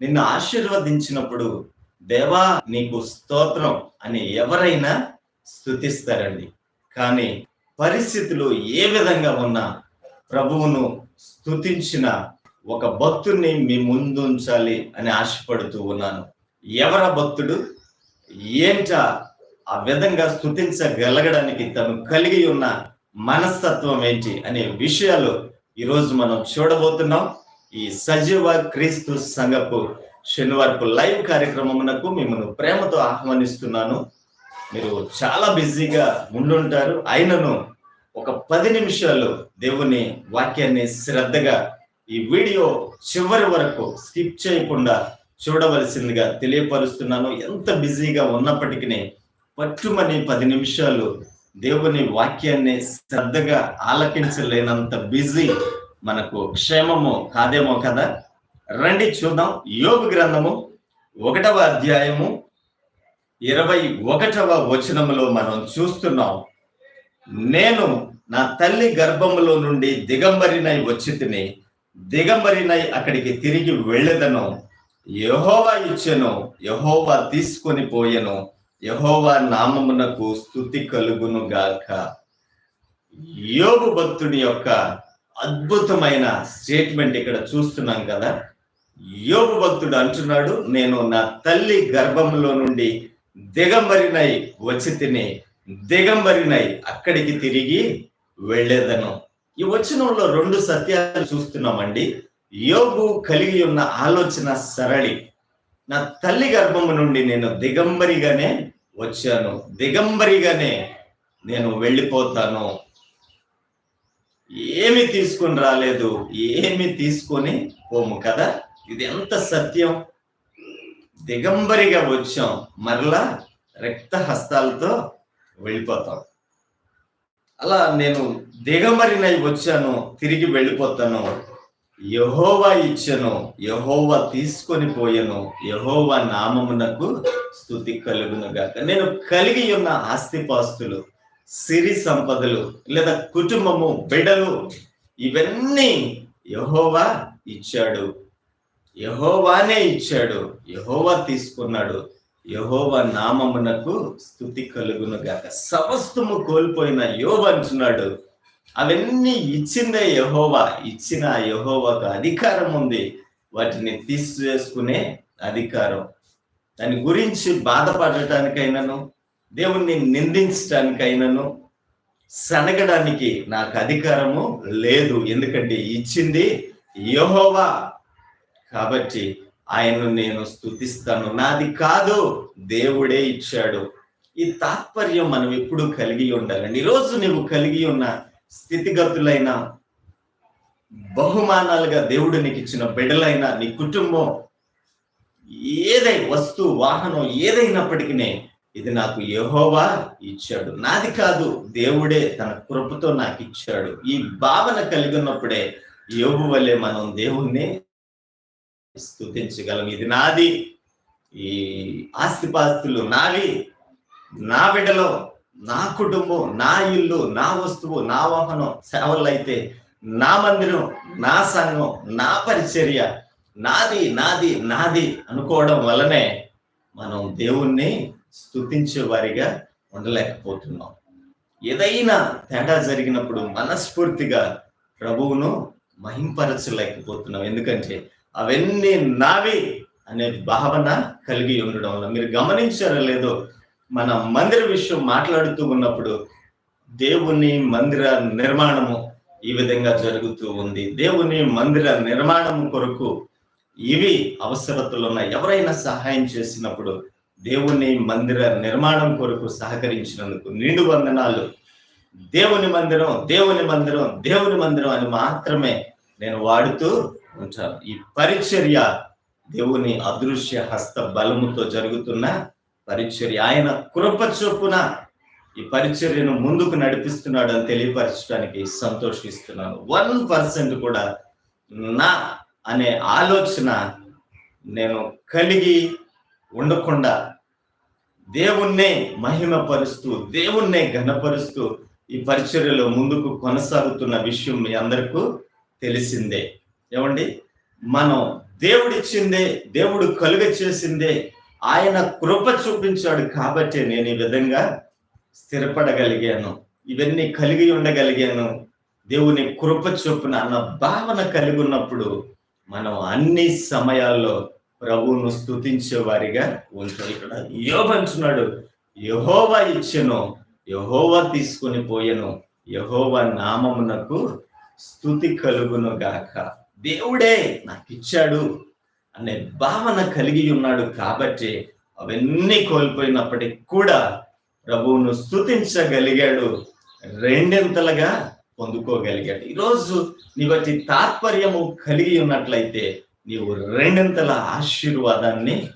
నిన్ను ఆశీర్వదించినప్పుడు దేవా నీకు స్తోత్రం అని ఎవరైనా స్థుతిస్తారండి కానీ పరిస్థితులు ఏ విధంగా ఉన్నా ప్రభువును స్థుతించిన ఒక భక్తుడిని మీ ముందు ఉంచాలి అని ఆశపడుతూ ఉన్నాను. ఎవర భక్తుడు? ఏంట ఆ విధంగా స్థుతించగలగడానికి తను కలిగి ఉన్న మనస్తత్వం ఏంటి అనే విషయాలు ఈరోజు మనం చూడబోతున్నాం. ఈ సజీవ క్రీస్తు సంఘపు శనివారపు లైవ్ కార్యక్రమమునకు మిమ్మల్ని ప్రేమతో ఆహ్వానిస్తున్నాను. మీరు చాలా బిజీగా ఉండుంటారు. అయినను ఒక పది నిమిషాలు దేవుని వాక్యాన్ని శ్రద్ధగా ఈ వీడియో చివరి వరకు స్కిప్ చేయకుండా చూడవలసిందిగా తెలియపరుస్తున్నాను. ఎంత బిజీగా ఉన్నప్పటికీ పట్టుమని పది నిమిషాలు దేవుని వాక్యాన్ని శ్రద్ధగా ఆలకించలేనంత బిజీ మనకు క్షేమము కాదేమో కదా? రండి చూద్దాం. యోగు గ్రంథము ఒకటవ అధ్యాయము ఇరవై ఒకటవ వచనములో మనం చూస్తున్నాం. నేను నా తల్లి గర్భములో నుండి దిగంబరినై వచ్చి తిని దిగంబరినై అక్కడికి తిరిగి వెళ్ళదను. యహోవా ఇచ్చెను యహోవా తీసుకొని పోయెను. యహోవా నామమునకు స్థుతి కలుగును గాక యోగు భక్తుని యొక్క అద్భుతమైన స్టేట్మెంట్ ఇక్కడ చూస్తున్నాం కదా. యోగు భక్తుడు అంటున్నాడు నేను నా తల్లి గర్భంలో నుండి దిగంబరినై వచ్చి తిని దిగంబరినై అక్కడికి తిరిగి వెళ్ళేదను. ఈ వచనంలో రెండు సత్యాలు చూస్తున్నామండి. యోగు కలిగి ఉన్న ఆలోచన సరళి. నా తల్లి గర్భము నుండి నేను దిగంబరిగానే వచ్చాను. దిగంబరిగానే నేను వెళ్ళిపోతాను. ఏమి తీసుకొని రాలేదు ఏమి తీసుకొని పోము కదా? ఇది ఎంత సత్యం? దిగంబరిగా వచ్చాం మరలా రక్త హస్తాలతో వెళ్ళిపోతాం. అలా నేను దిగంబరినై వచ్చాను తిరిగి వెళ్ళిపోతాను. యహోవా ఇచ్చను యహోవా తీసుకొని పోయను యహోవా నామమునకు స్థుతి కలుగును గాక నేను కలిగి ఉన్న ఆస్తిపాస్తులు సిరి సంపదలు లేదా కుటుంబము బిడలు ఇవన్నీ యహోవా ఇచ్చాడు. యహోవానే ఇచ్చాడు. యహోవా తీసుకున్నాడు. యహోవా నామమునకు స్థుతి కలుగును గాక సమస్తము కోల్పోయిన యోవ అంటున్నాడు. అవన్నీ ఇచ్చిందే యహోవా. ఇచ్చిన యహోవాకు అధికారం ఉంది. వాటిని తీసివేసుకునే అధికారం. దాని గురించి బాధపడటానికైనాను దేవుణ్ణి నిందించడానికైనాను సనగడానికి నాకు అధికారము లేదు. ఎందుకంటే ఇచ్చింది యహోవా. కాబట్టి ఆయన్ను నేను స్థుతిస్తాను నాది కాదు దేవుడే ఇచ్చాడు. ఈ తాత్పర్యం మనం ఎప్పుడు కలిగి ఉండాలండి. ఈరోజు నువ్వు కలిగి ఉన్న స్థితిగతులైన బహుమానాలుగా దేవుడు నీకు ఇచ్చిన బిడ్డలైనా నీ కుటుంబం ఏదై వస్తువు వాహనం ఏదైనప్పటికీ ఇది నాకు యహోవా ఇచ్చాడు. నాది కాదు దేవుడే తన కృపతో నాకు ఇచ్చాడు. ఈ భావన కలిగి ఉన్నప్పుడే యోగు వల్లే మనం దేవుణ్ణి స్థుతించగలం. ఇది నాది. ఈ ఆస్తిపాస్తులు నావి. నా బిడ్డలో నా కుటుంబం నా ఇల్లు నా వస్తువు నా వాహనం సేవలు అయితే నా మందిరం నా సంఘం నా పరిచర్య నాది నాది నాది అనుకోవడం వల్లనే మనం దేవుణ్ణి స్థుతించే వారిగా ఉండలేకపోతున్నాం. ఏదైనా తేడా జరిగినప్పుడు మనస్ఫూర్తిగా ప్రభువును మహింపరచలేకపోతున్నాం. ఎందుకంటే అవన్నీ నావి అనే భావన కలిగి ఉండడం వల్ల. మీరు గమనించారో లేదో మన మందిర విషయం మాట్లాడుతూ ఉన్నప్పుడు దేవుని మందిర నిర్మాణము ఈ విధంగా జరుగుతూ ఉంది. దేవుని మందిర నిర్మాణం కొరకు ఇవి అవసరతలు ఉన్న ఎవరైనా సహాయం చేసినప్పుడు దేవుని మందిర నిర్మాణం కొరకు సహకరించినందుకు నిండు వందనాలు. దేవుని మందిరం దేవుని మందిరం దేవుని మందిరం అని మాత్రమే నేను వాడుతూ ఉంటాను ఈ పరిచర్య దేవుని అదృశ్య హస్త బలముతో జరుగుతున్న పరిచర్య. ఆయన కృప చొప్పున ఈ పరిచర్యను ముందుకు నడిపిస్తున్నాడు అని తెలియపరచడానికి సంతోషిస్తున్నాను. వన్ పర్సెంట్ కూడా నా అనే ఆలోచన నేను కలిగి ఉండకుండా దేవుణ్ణే మహిమపరుస్తూ దేవుణ్ణే ఘనపరుస్తూ ఈ పరిచర్యలో ముందుకు కొనసాగుతున్న విషయం మీ అందరికీ తెలిసిందే. ఏమండి? మనం దేవుడిచ్చిందే దేవుడు కలుగ చేసిందే ఆయన కృప చూపించాడు కాబట్టి నేను ఈ విధంగా స్థిరపడగలిగాను. ఇవన్నీ కలిగి ఉండగలిగాను. దేవుని కృప చొప్పున అన్న భావన కలిగి ఉన్నప్పుడు మనం అన్ని సమయాల్లో ప్రభువును స్థుతించే వారిగా ఉంటాం ఇక్కడ. యోబంచున్నాడు యహోవా ఇచ్చెను యహోవా తీసుకొని పోయెను యహోవా నామమునకు స్థుతి కలుగును గాక. దేవుడే నాకు ఇచ్చాడు అనే భావన కలిగి ఉన్నాడు కాబట్టి అవన్నీ కోల్పోయినప్పటికి కూడా ప్రభువును స్థుతించగలిగాడు రెండింతలుగా పొందుకోగలిగాడు. ఈరోజు నీ బట్టి తాత్పర్యము కలిగి ఉన్నట్లయితే నీవు రెండింతల ఆశీర్వాదాన్ని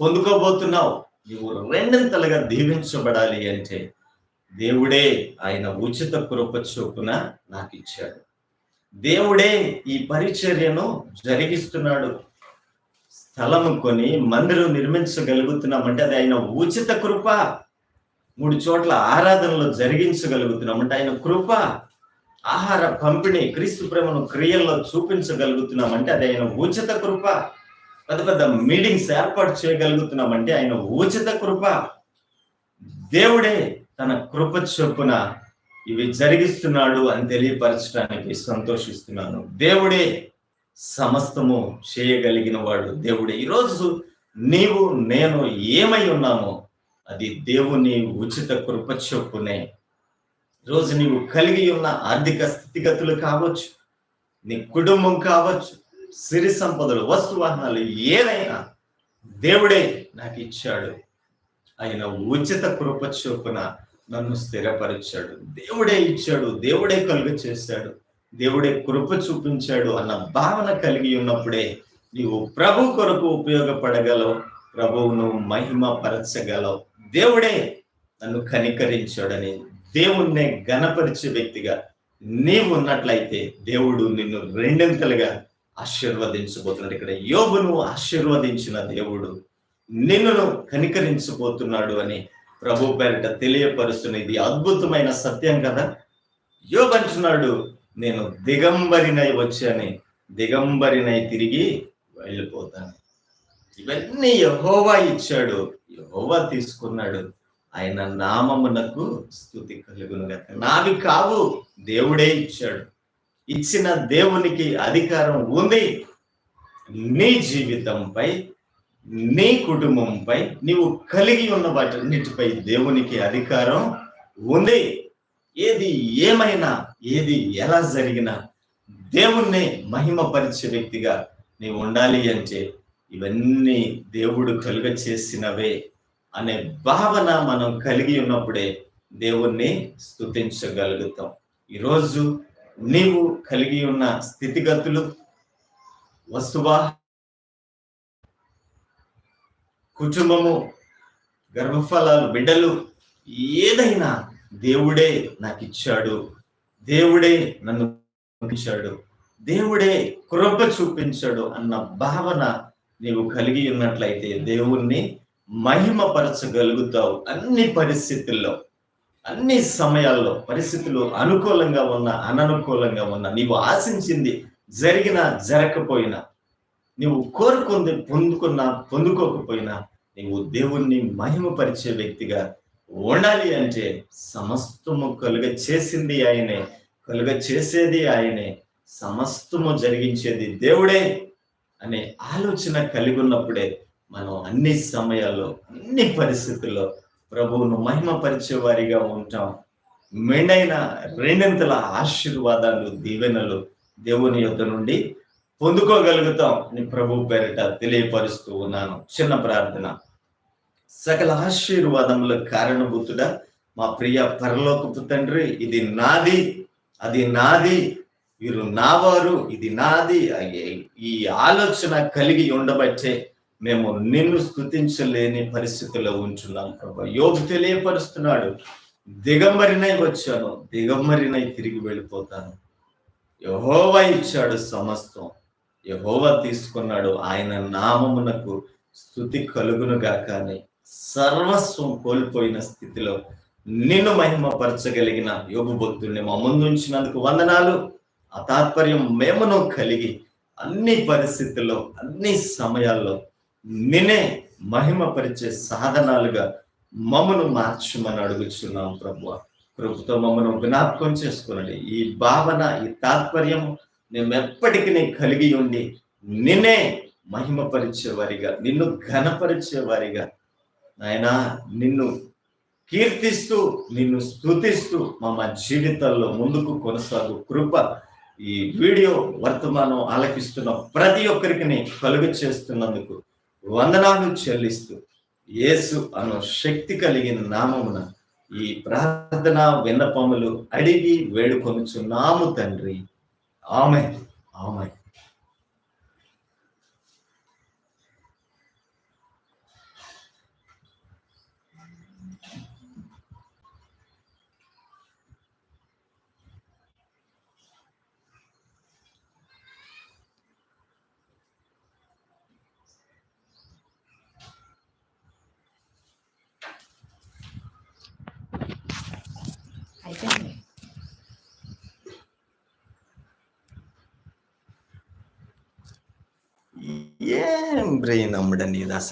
పొందుకోబోతున్నావు. నీవు రెండింతలుగా దీవించబడాలి అంటే దేవుడే ఆయన ఉచిత కృప చొప్పున నాకు ఇచ్చాడు దేవుడే ఈ పరిచర్యను జరిగిస్తున్నాడు. స్థలము కొని మందిరం నిర్మించగలుగుతున్నామంటే అది ఆయన ఉచిత కృప. మూడు చోట్ల ఆరాధనలు జరిగించగలుగుతున్నామంటే ఆయన కృప. ఆహార పంపిణీ క్రీస్తు ప్రేమను క్రియల్లో చూపించగలుగుతున్నామంటే అది ఆయన ఉచిత కృప. పెద్ద పెద్ద మీటింగ్స్ ఏర్పాటు చేయగలుగుతున్నామంటే ఆయన ఉచిత కృప. దేవుడే తన కృప చొప్పున ఇవి జరిగిస్తున్నాడు అని తెలియపరచడానికి సంతోషిస్తున్నాను. దేవుడే సమస్తము చేయగలిగిన వాడు దేవుడే. ఈరోజు నీవు నేను ఏమై ఉన్నామో అది దేవుని ఉచిత కృప చొప్పునే రోజు నీవు కలిగి ఉన్న ఆర్థిక స్థితిగతులు కావచ్చు నీ కుటుంబం కావచ్చు సిరి సంపదలు వస్తు వాహనాలు ఏదైనా దేవుడే నాకు ఇచ్చాడు. ఆయన ఉచిత కృప చొప్పున నన్ను స్థిరపరిచాడు. దేవుడే ఇచ్చాడు దేవుడే కలుగ చేశాడు దేవుడే కృప చూపించాడు అన్న భావన కలిగి ఉన్నప్పుడే నీవు ప్రభు కొరకు ఉపయోగపడగలవు ప్రభువును మహిమ పరచగలవు దేవుడే నన్ను కనికరించాడని దేవుణ్ణి గణపరిచే వ్యక్తిగా నీవు ఉన్నట్లయితే దేవుడు నిన్ను రెండింతలుగా ఆశీర్వదించబోతున్నాడు. ఇక్కడ యోగును ఆశీర్వదించిన దేవుడు నిన్నును కనికరించబోతున్నాడు అని ప్రభు పేరిట తెలియపరుస్తున్న ఇది అద్భుతమైన సత్యం కదా? యోగంటున్నాడు నేను దిగంబరినై వచ్చాని దిగంబరినై తిరిగి వెళ్ళిపోతాను. ఇవన్నీ యహోవా ఇచ్చాడు యహోవా తీసుకున్నాడు. ఆయన నామమునకు స్థుతి కలుగును గాక. నావి కావు దేవుడే ఇచ్చాడు. ఇచ్చిన దేవునికి అధికారం ఉంది. నీ జీవితంపై నీ కుటుంబంపై నీవు కలిగి ఉన్న వాటన్నిటిపై దేవునికి అధికారం ఉంది. ఏది ఏమైనా ఏది ఎలా జరిగినా దేవుణ్ణి మహిమపరిచే వ్యక్తిగా నీవు ఉండాలి అంటే ఇవన్నీ దేవుడు కలుగ చేసినవే అనే భావన మనం కలిగి ఉన్నప్పుడే దేవుణ్ణి స్తుతించగలుగుతాం. ఈరోజు నీవు కలిగి ఉన్న స్థితిగతులు వస్తువా? కుటుంబము గర్భఫలాలు బిడ్డలు ఏదైనా దేవుడే నాకు ఇచ్చాడు దేవుడే నన్ను ఇచ్చాడు దేవుడే కృప చూపించాడు అన్న భావన నీవు కలిగి ఉన్నట్లయితే దేవుణ్ణి మహిమపరచగలుగుతావు. అన్ని పరిస్థితుల్లో అన్ని సమయాల్లో పరిస్థితులు అనుకూలంగా ఉన్న అననుకూలంగా ఉన్న నీవు ఆశించింది జరిగినా జరగకపోయినా నీవు కోరుకుంది పొందుకున్నా పొందుకోకపోయినా నీవు దేవుణ్ణి మహిమపరిచే వ్యక్తిగా ఉండాలి అంటే సమస్తము కలుగ చేసింది ఆయనే కలుగ చేసేది ఆయనే సమస్తము జరిగించేది దేవుడే అనే ఆలోచన కలిగి ఉన్నప్పుడే మనం అన్ని సమయాల్లో అన్ని పరిస్థితుల్లో ప్రభువును మహిమపరిచే వారిగా ఉంటాం. మెండైన రెండింతల ఆశీర్వాదాలు దీవెనలు దేవుని యొద్ద నుండి పొందుకోగలుగుతాం అని ప్రభు పేరిట తెలియపరుస్తూ ఉన్నాను. చిన్న ప్రార్థన. సకల ఆశీర్వాదముల కారణభూతుడా మా ప్రియ పరలోకపు తండ్రి ఇది నాది అది నాది వీరు నావారు ఇది నాది ఈ ఆలోచన కలిగి ఉండబట్టే మేము నిన్ను స్థుతించలేని పరిస్థితిలో ఉంచున్నాం ప్రభా. యోగు తెలియపరుస్తున్నాడు. దిగంబరినై వచ్చాను. దిగంబరినై తిరిగి వెళ్ళిపోతాను. యహోవా ఇచ్చాడు సమస్తం. యహోవా తీసుకున్నాడు. ఆయన నామమునకు స్థుతి కలుగును కానీ సర్వస్వం కోల్పోయిన స్థితిలో నిన్ను మహిమపరచగలిగిన యోగు భక్తుడిని మా ముందుంచినందుకు వందనాలు. ఆ తాత్పర్యం మేమును కలిగి అన్ని పరిస్థితుల్లో అన్ని సమయాల్లో నిన్నే మహిమపరిచే సాధనాలుగా మమ్మను మార్చమని అడుగుచున్నాం ప్రభు ప్రభుతో మమ్మను జ్ఞాపకం చేసుకునండి. ఈ భావన ఈ తాత్పర్యం మేము ఎప్పటికీ కలిగి ఉండి నిన్నే మహిమపరిచే వారిగా నిన్ను ఘనపరిచే వారిగా నాయనా నిన్ను కీర్తిస్తూ నిన్ను స్తుతిస్తూ మా మా జీవితాల్లో ముందుకు కొనసాగు కృప. ఈ వీడియో వర్తమానం ఆలకిస్తున్న ప్రతి ఒక్కరికి కలుగు చేస్తున్నందుకు వందనాలు చెల్లిస్తూ యేసు అను శక్తి కలిగిన నామమున ఈ ప్రార్థన విన్నపములు అడిగి వేడుకొనుచున్నాము తండ్రి. ఆమె ఆమె అయిపోయింది ఏం బ్రెయిన్ అమ్మడం ఇది అసలు?